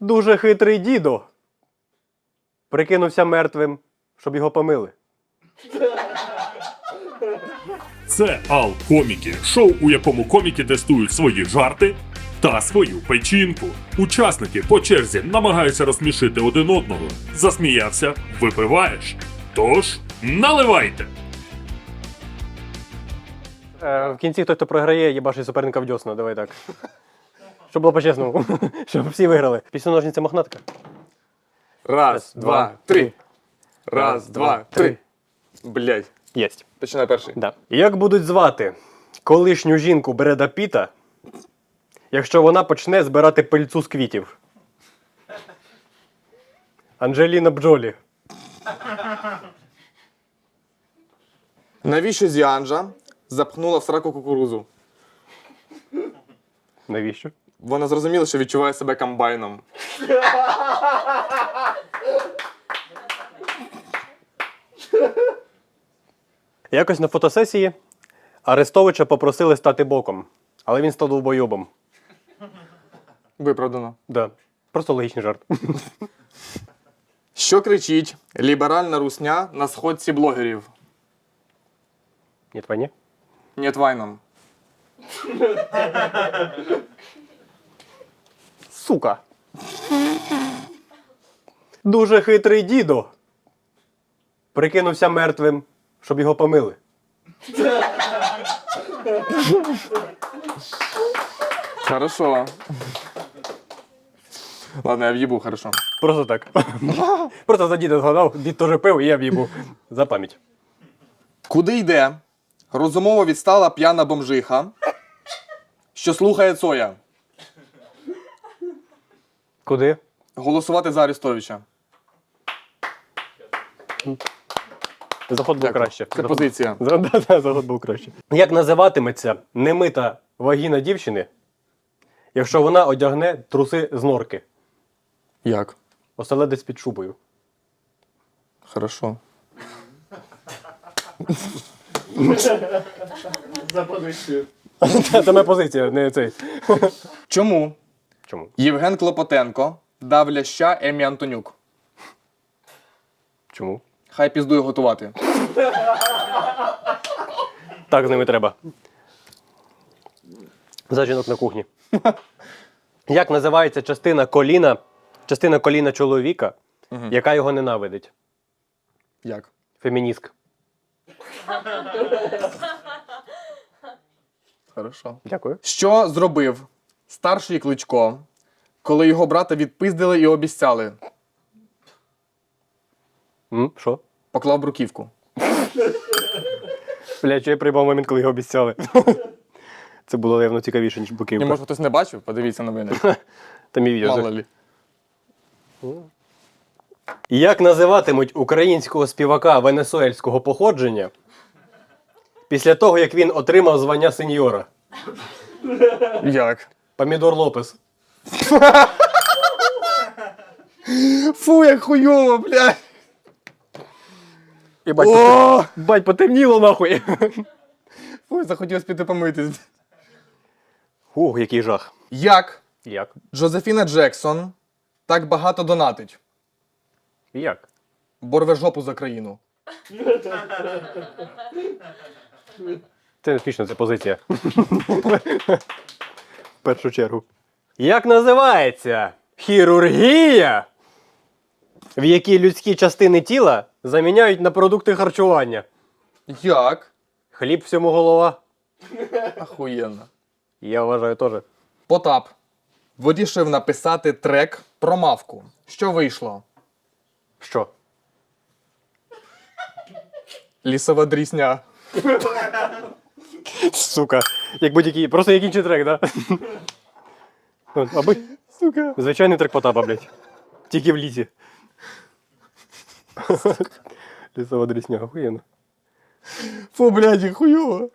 Дуже хитрий дідо. Прикинувся мертвим, щоб його помили. Це Ал Коміки, шоу, у якому коміки тестують свої жарти та свою печінку. Учасники по черзі намагаються розсмішити один одного. Засміявся, випиваєш. Тож, наливайте! Е, в кінці той, хто програє, їбашить суперника в дьосна. Давай так. Щоб було по-чесному. Щоб всі виграли. Після ножниця мохнатка. Раз, два, три. Раз, два, три. Блять. Єсть. Починай перший. Да. Як будуть звати колишню жінку Бреда Піта, якщо вона почне збирати пильцу з квітів? Анджеліна Бджолі. Навіщо Зіанжа запхнула в сраку кукурузу? Навіщо? Вона зрозуміла, що відчуває себе комбайном. Якось на фотосесії Арестовича попросили стати боком, але він став довбойобом. Виправдано. Да. Просто логічний жарт. Що кричить ліберальна русня на сходці блогерів? Ні, пані? Нет вайном. Сука. Дуже хитрий дідо. Прикинувся мертвим, щоб його помили. Хорошо. Ладно, я в'їбу, хорошо. Просто так. Просто за діда згадав, дід теж пив, і я в'їбу. За пам'ять. Куди йде розумово відстала п'яна бомжиха, що слухає Цоя? Куди? Голосувати за Арестовича. Заход був Дякую. краще. Це Заход- позиція. За- да, да, Заход був краще. Як називатиметься немита вагіна дівчини, якщо вона одягне труси з норки? Як? Оселедець під шубою. Хорошо. Це моя позиція, не цей. Чому Чому? Євген Клопотенко дав ляща Емі Антонюк? Чому? Хай піздує готувати. Так з ними треба. За жінок на кухні. Як називається частина коліна, частина коліна чоловіка, яка його ненавидить? Як? Феміністка. Хорошо. Дякую. Що зробив старший кличко, коли його брата відпиздили і обіцяли? М, Що? Поклав бруківку. Бля, чи я приймав момент, коли його обіцяли. Це було явно цікавіше, ніж І буківка. може хтось не бачив? Подивіться новини. Там і відео. Мало лі. Як називатимуть українського співака венесуельського походження після того, як він отримав звання сеньора? Як? Помідор Лопес. Фу, як хуйово, блядь! І бать, О! бать, потемніло нахуй. Фу, захотілося піти помитись. Ух, який жах. Як Як? Джозефіна Джексон так багато донатить? Як? Борве жопу за країну. Це не смішно, це позиція. Першу чергу. Як називається хірургія, в якій людські частини тіла заміняють на продукти харчування? Як? Хліб всьому голова. Ахуєнно. Я вважаю теж. Потап вирішив написати трек про мавку. Що вийшло? Що? Лісова дрісня. Сука. Як будь-який. Просто як інший трек, да? Ну, Аби. Сука. Звичайний трек Потапа, блядь. Тільки в лісі. Лісова дрісня, охуєнно. Фу, блядь, хуйово.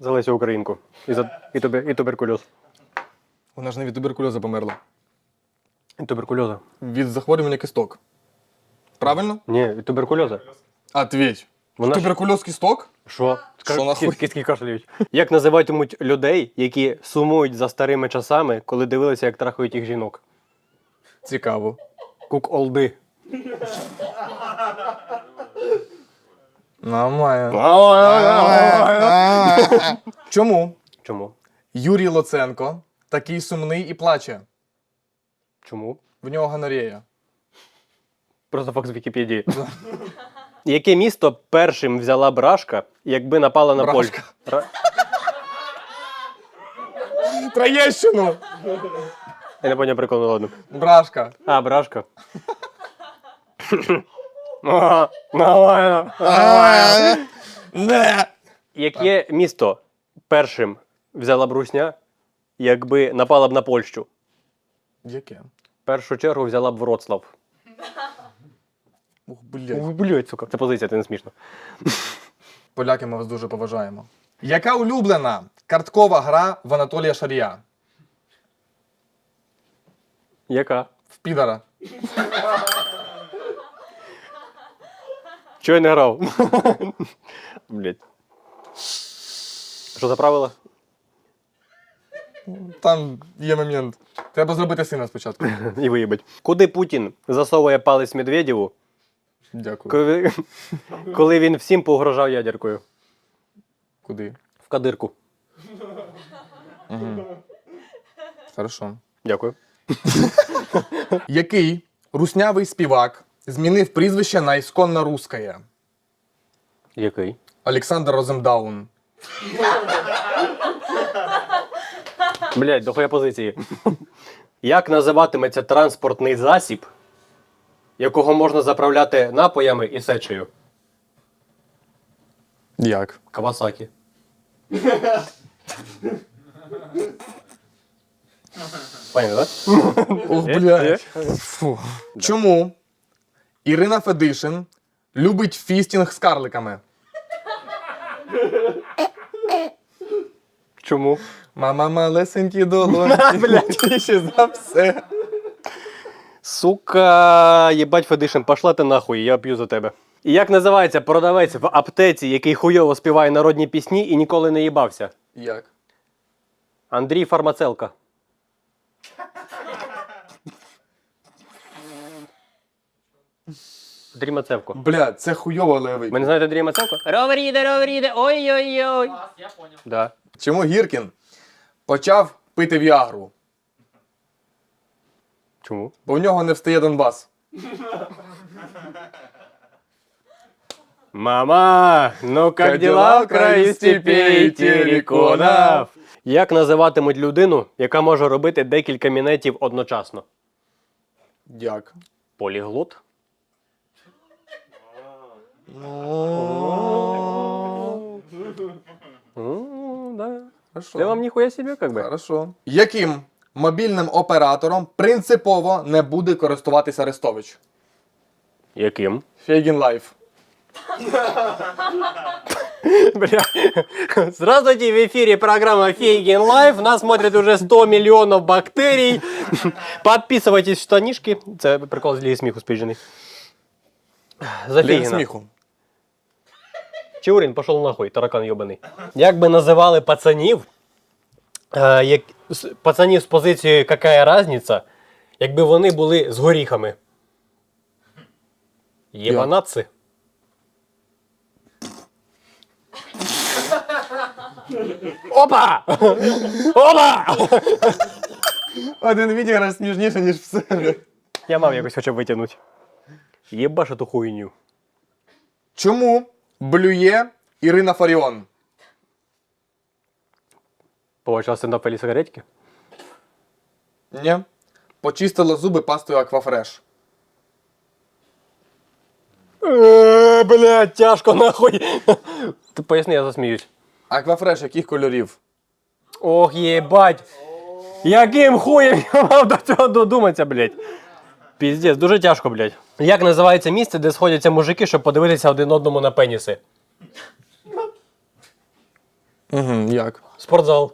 За Лесю Українку. І, за... і, тубер... і туберкульоз. Вона ж не від туберкульозу померла. І туберкульоза. Від захворювання кісток. Правильно? Ні, від туберкульоза. Ответь. Вона ж- Туберкульоз кісток? Що? Що нахуй? Кашляють. Як називатимуть людей, які сумують за старими часами, коли дивилися, як трахають їх жінок? Цікаво. Кук олди. Нормально. Чому Чому? Юрій Лоценко такий сумний і плаче? Чому? В нього гонорея. Просто факт з Вікіпедії. Яке місто першим взяла брашка, якби напала на Польщу? Брашка. Ра- Троєщину! Я не поняв прикол, ну ладно. Брашка. А, брашка. Ага, Нормально. нормально. Не. Яке місто першим взяла б русня, якби напала б на Польщу? Яке? В першу чергу взяла б Вроцлав. Ух, блядь. Ой, блядь, сука. Це позиція, це не смішно. Поляки ми вас дуже поважаємо. Яка улюблена карткова гра в Анатолія Шарія? Яка? В підара. Чого я не грав? Блять. Що за правила? Там є момент. Треба зробити сина спочатку. І виїбать. Куди Путін засовує палець Медведєву, Дякую. коли, коли він всім погрожав ядеркою? Куди? В кадирку. Хорошо. Дякую. Який руснявий співак змінив прізвище на ісконно русское? Який? Олександр Розендаун. Блять, дохуя позиції. Як називатиметься транспортний засіб, якого можна заправляти напоями і сечею? Як? Кавасакі. Понятно, так? Ох, блядь. Фу. Чому Ірина Федишин любить фістінг з карликами? Чому? Мама малесенькі долоньки. Ще за все. Сука, єбать Федишин, пошла ти нахуй, я п'ю за тебе. І як називається продавець в аптеці, який хуйово співає народні пісні і ніколи не їбався? Як? Андрій Фармацелка. Андрій Мацевко. Бля, це хуйово левий. Ви не знаєте Андрія Мацевко? Ровріде, ровріде, ой-ой-ой. Я понял. Да. Чому Гіркін почав пити Віагру? Чому? Бо в нього не встає Донбас. Мама, ну как дела в краю степей териконов? Як називатимуть людину, яка може робити декілька мінетів одночасно? Як? Поліглот? Да. Хорошо. Це вам ніхуя себе, как би. Хорошо. Яким мобільним оператором принципово не буде користуватись Арестович? Яким? Фейгін Лайф. Бля. Здравствуйте, в эфире программа Фейген Лайф. Нас смотрит уже 100 миллионов бактерий. Подписывайтесь в штанишки. Це прикол з Лії сміху спіжений. Для Зафігіна. сміху. Чаурін, пошел нахуй, таракан йобаний. Як би називали пацанів, е, як, з- пацанів з позицією «Какая разниця», якби вони були з горіхами? Єбанатці. Опа! Опа! Один відіграш смішніше, ніж все. Я мав якось хоча б витягнути. Єбаш эту хуйню. Чому блює Ірина Фаріон? Побачила стендап Елі Сигаретки? Ні. Почистила зуби пастою Аквафреш. Е, Блядь, тяжко нахуй. Ти поясни, я засміюсь. Аквафреш яких кольорів? Ох, єбать. Яким хуєм я мав до цього додуматися, блядь. Піздець, дуже тяжко, блядь. Як називається місце, де сходяться мужики, щоб подивитися один одному на пеніси? Угу, як? Спортзал.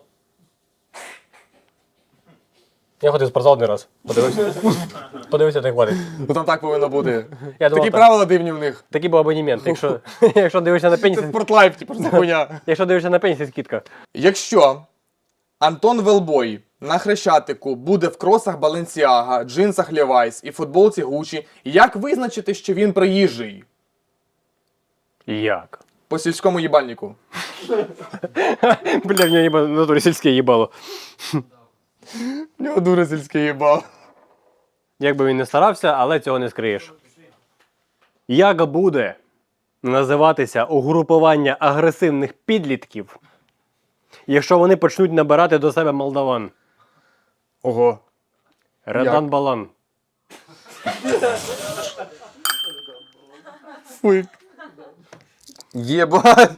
Я ходив в спортзал один раз. Подивився. Подивився, так хватить. Ну там так повинно бути. Я думав, Такі так. правила дивні в них. Такий був абонемент. Якщо, якщо дивишся на Це пеніс, спортлайф, типу, за хуйня. якщо дивишся на пеніс, скидка. Якщо Антон Велбой на хрещатику буде в кросах Balenciaga, джинсах Levi's і футболці Gucci, як визначити, що він приїжджий? Як? По сільському їбальнику. Бля, в нього їба... в натурі сільське їбало. У нього дуже сільський їбал. Як би він не старався, але цього не скриєш. Як буде називатися угрупування агресивних підлітків, якщо вони почнуть набирати до себе молдаван? Ого. Редан? Балан. Фуй. Єбать.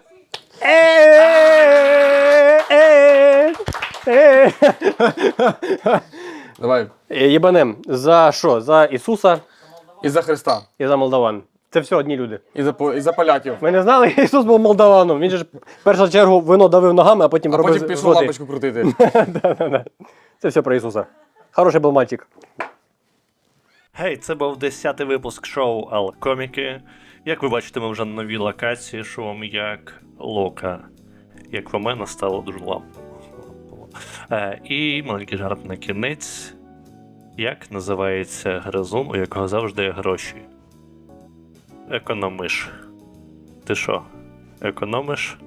Давай. Е, Єбанем, за що? За Ісуса І за Христа. і за молдаван. Це все одні люди. І за, по- і за поляків. Ми не знали, Ісус був молдаваном. Він же ж в першу чергу вино давив ногами, а потім А робив потім пішов води. лампочку крутити. Да-да-да. Це все про Ісуса. Хороший був мальчик. Гей, це був 10-й випуск шоу Ал-Коміки. Як ви бачите, ми вже на новій локації, шоу як Лока. Як по мене стало дуже лампо. Е, і маленький жарт на кінець. Як називається гризун, у якого завжди є гроші? Економиш. Ти що? Економиш?